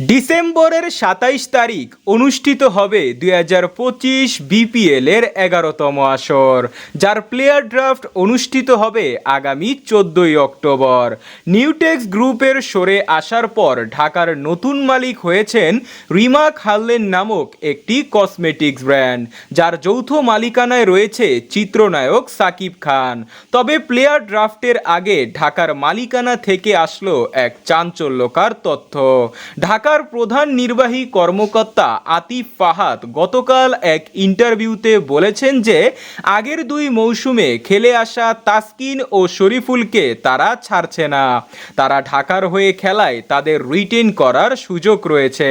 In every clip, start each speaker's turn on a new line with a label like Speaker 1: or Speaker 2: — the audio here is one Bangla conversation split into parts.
Speaker 1: ডিসেম্বরের সাতাইশ তারিখ অনুষ্ঠিত হবে দুই হাজার পঁচিশ বিপিএল এর এগারোতম আসর, যার প্লেয়ার ড্রাফট অনুষ্ঠিত হবে আগামী চোদ্দই অক্টোবর। নিউটেক্স গ্রুপের সরে আসার পর ঢাকার নতুন মালিক হয়েছেন রিমা খাল্লেন নামক একটি কসমেটিক্স ব্র্যান্ড যার যৌথ মালিকানায় রয়েছে চিত্রনায়ক সাকিব খান। তবে প্লেয়ার ড্রাফটের আগে ঢাকার মালিকানা থেকে আসলো এক চাঞ্চল্যকার তথ্য। ঢাকার প্রধান নির্বাহী কর্মকর্তা আতিফ ফাহাদ গতকাল এক ইন্টারভিউতে বলেছেন যে, আগের দুই মৌসুমে খেলে আসা তাসকিন ও শরীফুলকে তারা ছাড়ছে না। তারা ঢাকার হয়ে খেলায় তাদের রিটেন করার সুযোগ রয়েছে।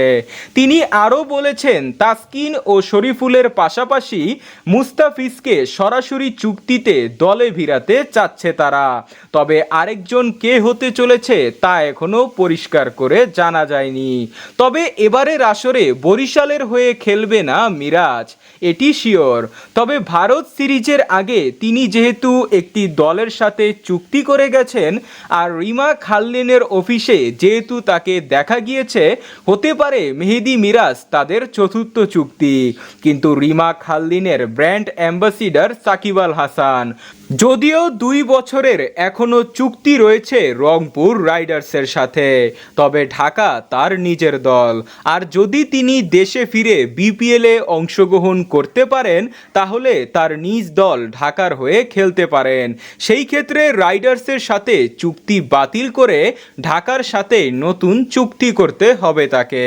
Speaker 1: তিনি আরও বলেছেন, তাসকিন ও শরীফুলের পাশাপাশি মুস্তাফিজকে সরাসরি চুক্তিতে দলে ভিড়াতে চাচ্ছে তারা। তবে আরেকজন কে হতে চলেছে তা এখনও পরিষ্কার করে জানা যায়নি। তবে এবারের আসরে বরিশালের হয়ে খেলবে না মিরাজ, এটি শিওর। তবে ভারত সিরিজের আগে তিনি যেহেতু একটি দলের সাথে চুক্তি করে গেছেন, আর রিমা খাল্লিনের অফিসে যেহেতু তাকে দেখা গিয়েছে, হতে পারে মেহেদি মিরাজ তাদের চতুর্থ চুক্তি। কিন্তু রিমা খাল্লিনের ব্র্যান্ড অ্যাম্বাসিডার সাকিব আল হাসান যদিও দুই বছরের এখনও চুক্তি রয়েছে রংপুর রাইডার্সের সাথে, তবে ঢাকা তার নিজের দল। আর যদি তিনি দেশে ফিরে বিপিএলে অংশগ্রহণ করতে পারেন, তাহলে তার নিজ দল ঢাকার হয়ে খেলতে পারেন। সেই ক্ষেত্রে রাইডার্সের সাথে চুক্তি বাতিল করে ঢাকার সাথে নতুন চুক্তি করতে হবে তাকে।